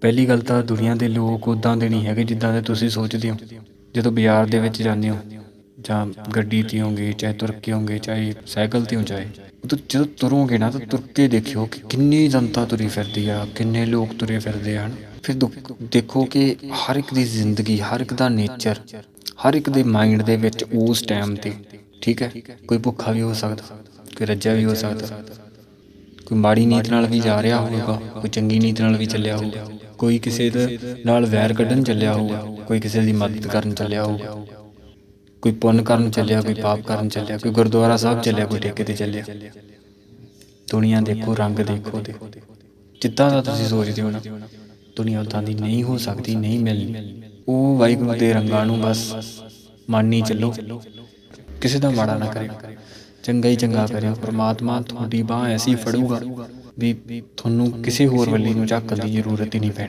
ਪਹਿਲੀ ਗੱਲ ਤਾਂ ਦੁਨੀਆ ਦੇ ਲੋਕ ਉਦਾਂ ਦੇ ਨਹੀਂ ਹੈਗੇ ਜਿੱਦਾਂ ਦੇ ਤੁਸੀਂ ਸੋਚਦੇ ਹੋ। ਜਦੋਂ ਬਾਜ਼ਾਰ ਦੇ ਵਿੱਚ ਜਾਂਦੇ ਹੋ ਜਾਂ ਗੱਡੀ ਤੇ ਹੋਗੇ ਚਾਹੇ ਤੁਰ ਕੇ ਹੋਗੇ ਚਾਹੇ ਸਾਈਕਲ ਤੇ ਹੋ ਚਾਹੇ ਉਦੋਂ ਜਦੋਂ ਤੁਰੋਗੇ ਨਾ ਤਾਂ ਤੁਰ ਕੇ ਦੇਖਿਓ ਕਿ ਕਿੰਨੀ ਜਨਤਾ ਤੁਰੀ ਫਿਰਦੀ ਆ, ਕਿੰਨੇ ਲੋਕ ਤੁਰੇ ਫਿਰਦੇ ਹਨ? ਫਿਰ ਦੁੱਖ- ਦੇਖੋ ਕਿ ਹਰ ਇੱਕ ਦੀ ਜ਼ਿੰਦਗੀ, ਹਰ ਇੱਕ ਦਾ ਨੇਚਰ, ਹਰ ਇੱਕ ਦੇ ਮਾਈਂਡ ਦੇ ਵਿੱਚ ਉਸ ਟਾਈਮ ਤੇ, ਠੀਕ ਹੈ? ਕੋਈ ਭੁੱਖਾ ਵੀ ਹੋ ਸਕਦਾ, ਕੋਈ ਰੱਜਾ ਵੀ ਹੋ ਸਕਦਾ, ਕੋਈ ਮਾੜੀ ਨੀਤ ਨਾਲ ਵੀ ਜਾ ਰਿਹਾ ਹੋਵੇਗਾ, ਕੋਈ ਚੰਗੀ ਨੀਤ ਨਾਲ ਵੀ ਚੱਲਿਆ ਹੋਵੇਗਾ। ਕੋਈ ਕਿਸੇ ਦੇ ਨਾਲ ਵੈਰ ਕੱਢਣ ਚੱਲਿਆ ਹੋਊਗਾ ਕੋਈ ਕਿਸੇ ਦੀ ਮਦਦ ਕਰਨ ਚੱਲਿਆ ਹੋਊਗਾ ਕੋਈ ਪੁੰਨ ਕਰਨ ਚੱਲਿਆ, ਕੋਈ ਪਾਪ ਕਰਨ ਚੱਲਿਆ, ਕੋਈ ਗੁਰਦੁਆਰਾ ਸਾਹਿਬ ਚੱਲਿਆ, ਕੋਈ ਠੇਕੇ ਤੇ ਚੱਲਿਆ। ਦੁਨੀਆ ਦੇਖੋ, ਰੰਗ ਦੇਖੋ ਤੇ ਜਿੱਦਾਂ ਦਾ ਤੁਸੀਂ ਸੋਚਦੇ ਹੋ ਨਾ, ਦੁਨੀਆ ਉਦਾਂ ਦੀ ਨਹੀਂ ਹੋ ਸਕਦੀ, ਨਹੀਂ ਮਿਲਣੀ। ਉਹ ਵਾਹਿਗੁਰੂ ਦੇ ਰੰਗਾਂ ਨੂੰ ਬਸ ਮੰਨੀ ਚੱਲੋ। ਕਿਸੇ ਦਾ ਮਾੜਾ ਨਾ ਕਰਿਓ। ਚੰਗਾ ਹੀ ਚੰਗਾ ਕਰਿਓ। ਪ੍ਰਮਾਤਮਾ ਤੁਹਾਡੀ ਬਾਹ ਐਸੀ ਫੜੂਗਾ ਵੀ ਤੁਹਾਨੂੰ ਕਿਸੇ ਹੋਰ ਵੱਲੀ ਨੂੰ ਝਾਕਣ ਦੀ ਜ਼ਰੂਰਤ ਹੀ ਨਹੀਂ ਪੈਣੀ।